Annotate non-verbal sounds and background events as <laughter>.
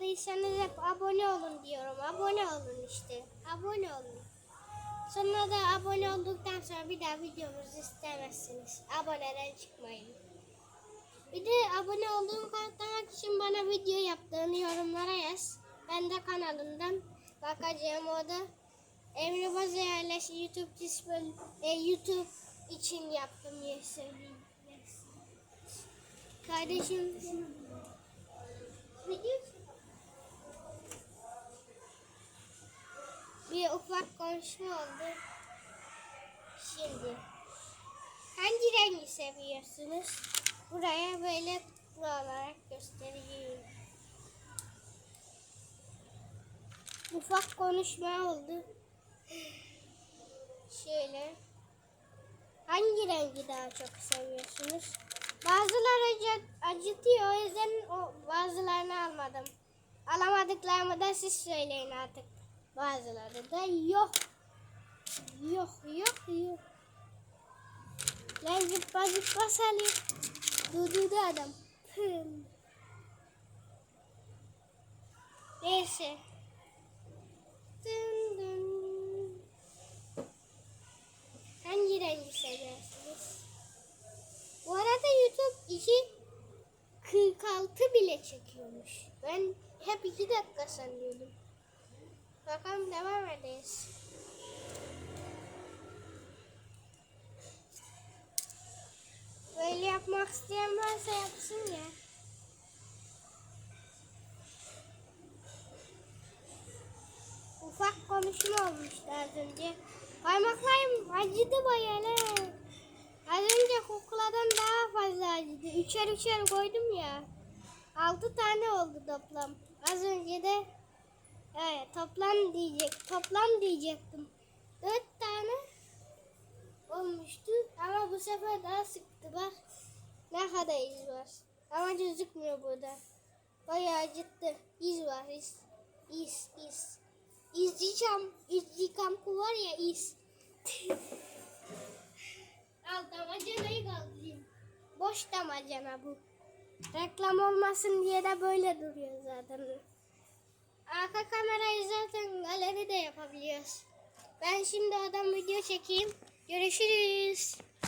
değilseniz hep abone olun diyorum. Abone olun işte. Abone olun. Sonra da abone olduktan sonra bir daha videomuzu istemezsiniz. Aboneden çıkmayın. Bir de abone olduğunu kanıtlamak için bana video yaptığını yorumlara yaz. Ben de kanalımdan bakacağım o da Emre Boz Yerleş YouTube display, e, YouTube için yaptım diye söyleyeyim. Kardeşim ne diyorsun? Bir ufak konuşma oldu. Şimdi hangi rengi seviyorsunuz? Buraya böyle olarak göstereyim. Ufak konuşma oldu. Şöyle. Hangi rengi daha çok seviyorsunuz? Bazıları acı, acıtıyor o yüzden o bazılarını almadım. Alamadıklarımı da siz söyleyin artık. Bazıları da yok. Yok yok yok. Lan zıpla zıpla salıyor. Durdu adam. Pım. Neyse. Dın dın. Hangi rengi seviyorsunuz? Bu arada YouTube 2 46 bile çekiyormuş. Ben hep 2 dakika sanıyordum. Bakalım devam edeyiz. Böyle yapmak isteyen varsa yapsın ya. Ufak konuşma olmuştu az önce. Parmaklarım acıdı bayağı. Az önce kukladan daha fazla acıdı. Üçer üçer koydum ya. Altı tane oldu toplam. Az önce de evet, toplam diyecek. Toplam diyecektim. Dört tane olmuştu. Ama bu sefer daha sıktı bak. Ne kadar iz var. Ama gözükmüyor burada. Bayağı acıttı. İz var iz. İz, iz. İzcikam, izcikam var ya iz. <laughs> Al damacanayı kaldırayım. Boş damacana bu. Reklam olmasın diye de böyle duruyor zaten. Arka kamerayı zaten galeride yapabiliyoruz. Ben şimdi adam video çekeyim. Görüşürüz.